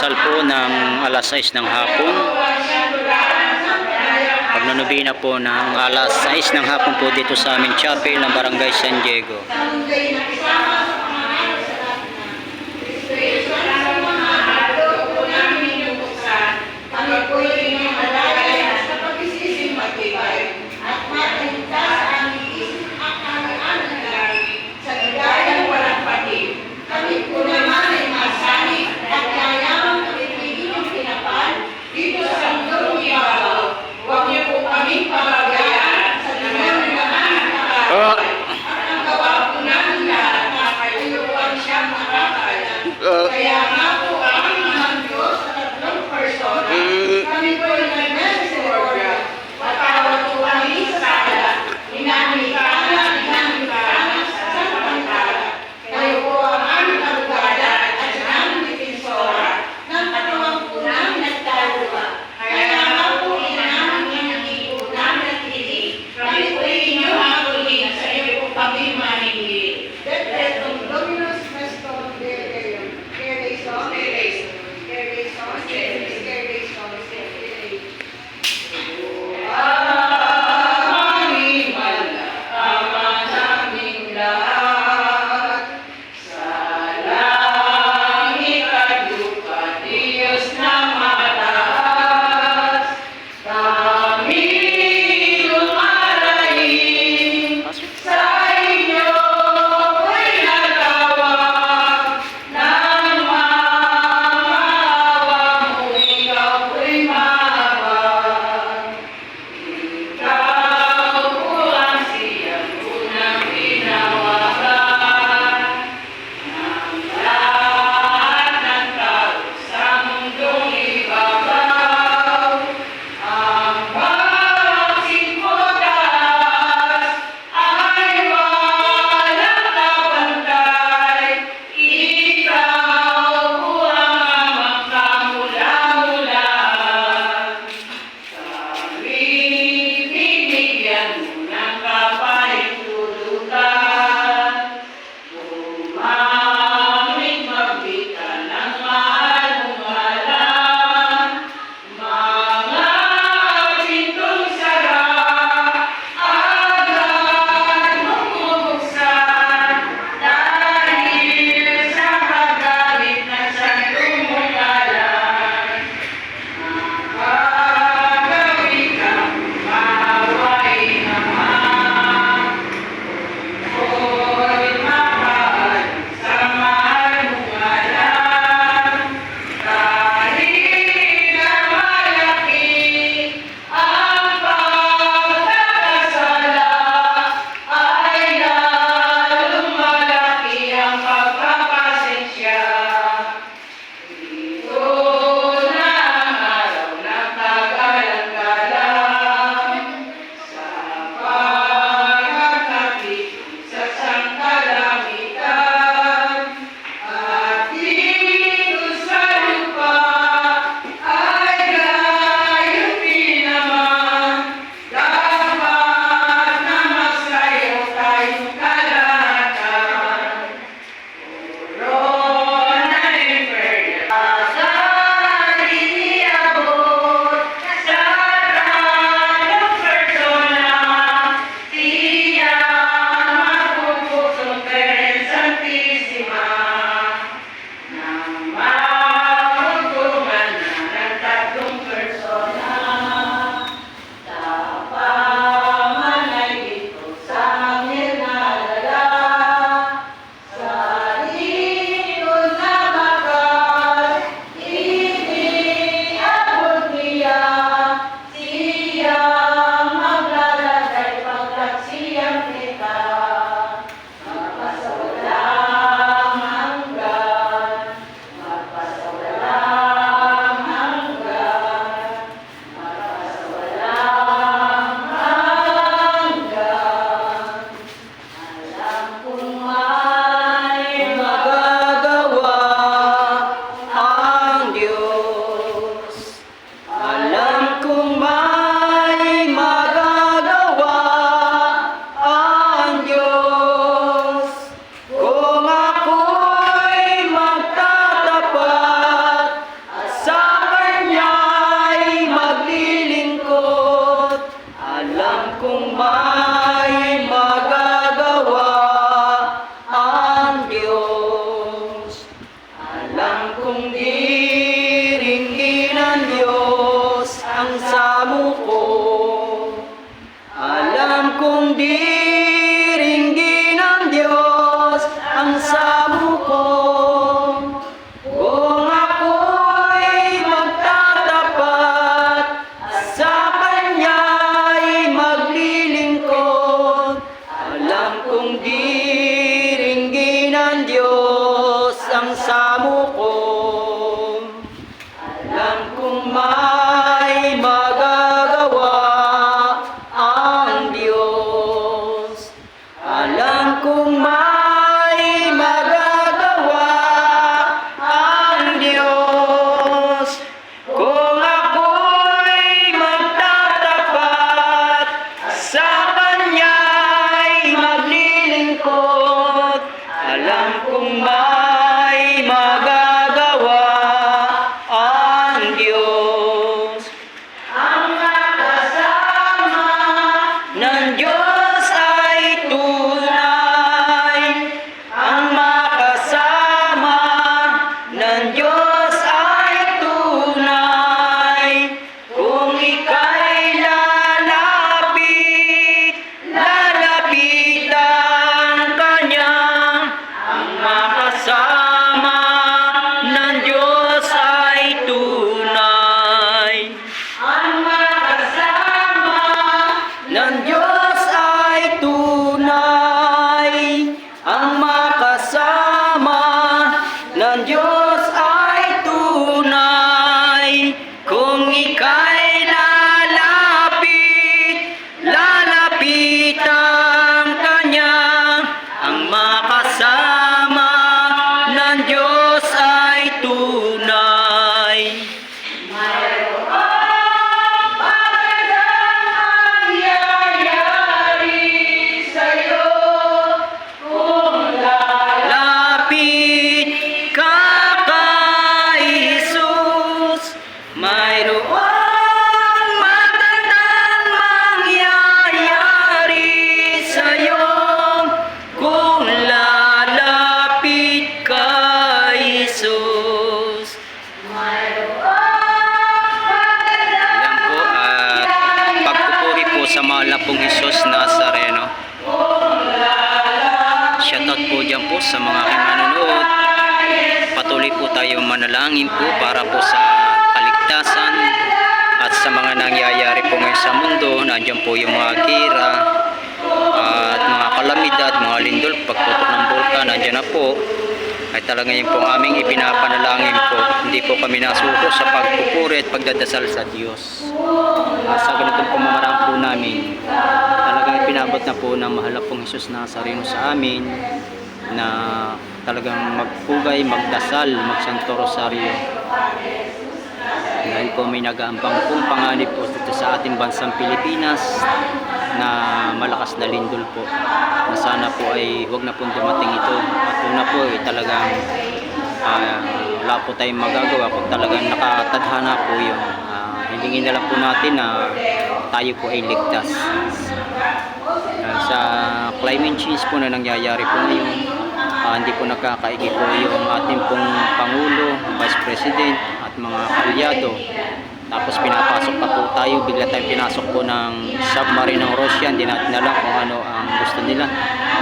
Pagdarasal po ng alas 6 ng hapon. Pagnunubina po ng alas 6 ng hapon po dito sa aming chapel ng Barangay San Diego. Kami po'y ko. Alam kong diringgin ng Diyos ang sabo ko. Kung ako'y magtatapat sa Kanya'y maglilingkod. Alam kong diringgin ng Diyos ang samo ko. Po dyan po sa mga aking manonood. Patuloy po tayo manalangin po para po sa kaligtasan at sa mga nangyayari po ngayon sa mundo. Nandiyan po yung mga gira at mga kalamidad, mga lindol, pagputok ng bulkan, nandiyan na po. Ay talaga yun po aming ipinapanalangin po. Hindi po kami nasuko sa pagpupuri at pagdadasal sa Diyos. Sa ganitong pamamaraan po namin, talagang ipinabot na po ng mahal na pong Jesus Nazareno sa amin na talagang magpugay, magdasal, magsanto rosaryo. Dahil po may nagaambang pong panganib po dito sa ating bansang Pilipinas na malakas na lindol po. Na sana po ay huwag na pong dumating ito. At una po ay talagang ah, wala po tayong magagawa kung talagang nakatadhana po yun. Ah, hilingin na lang po natin na tayo po ay ligtas. Ah, sa climate change po na nangyayari po ngayon, ah, hindi po nakakaigi po yung ating pong Pangulo, Vice President at mga kalyado. Tapos pinapasok pa po tayo, bigla tayong pinasok po ng submarine ng Russia, hindi natin alam kung ano ang gusto nila.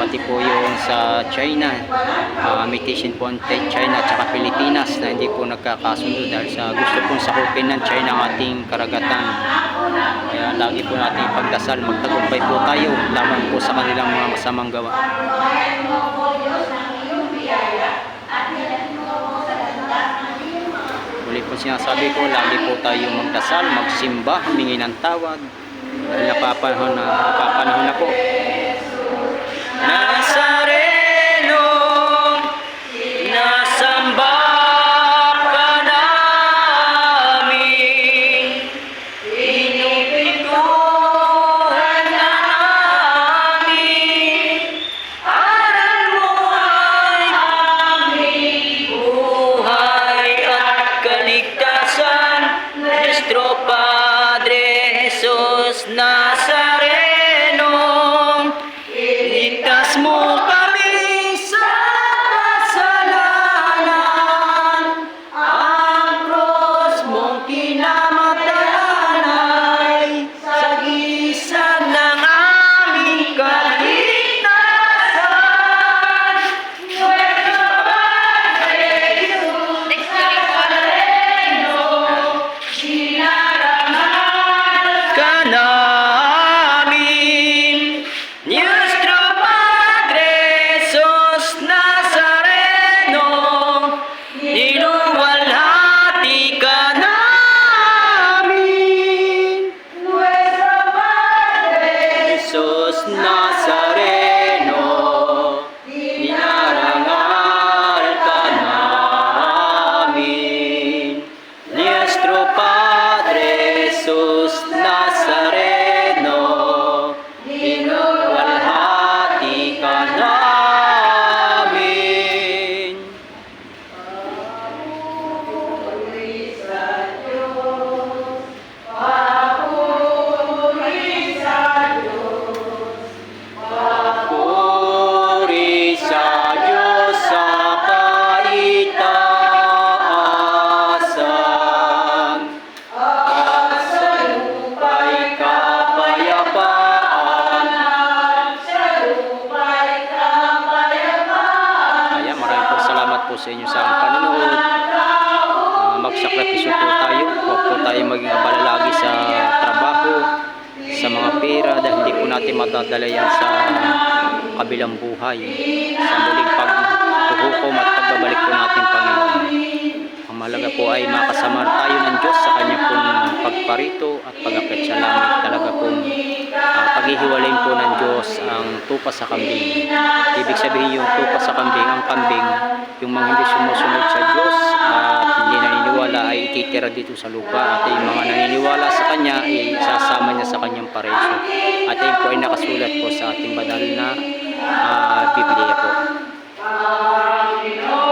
Pati po yung sa China, uh, imitation po ang China at saka Pilipinas na hindi po nagkakasundo dahil sa gusto pong sakupin ng China ang ating karagatan. Kaya lagi po natin ipagdasal, magtagumpay po tayo lamang po sa kanilang mga masamang gawa. Po sinasabi ko, lagi po tayo magdasal, magsimba, humingi ng tawad. Napapanahon na, napapanahon na po. Nazareno, Jesus tayo maging abala lagi sa trabaho, sa mga pera dahil hindi po natin matadala yan sa kabilang buhay. Sa muling paghuhukom at pagbabalik po natin Panginoon. Mahalaga po ay makasama tayo ng Diyos sa kanya pong pagparito at pag-akit sa langit. Talaga pong ah, paghihiwalayin po ng Diyos ang tupa sa kambing. Ibig sabihin yung tupa sa kambing, ang kambing, yung mga hindi sumusunod sa Diyos at hindi naniniwala ay ititira dito sa lupa. At yung mga naniniwala sa Kanya ay isasama niya sa Kanyang pareso. At yun po ay nakasulat po sa ating banal na ah, Biblia po. Panginoon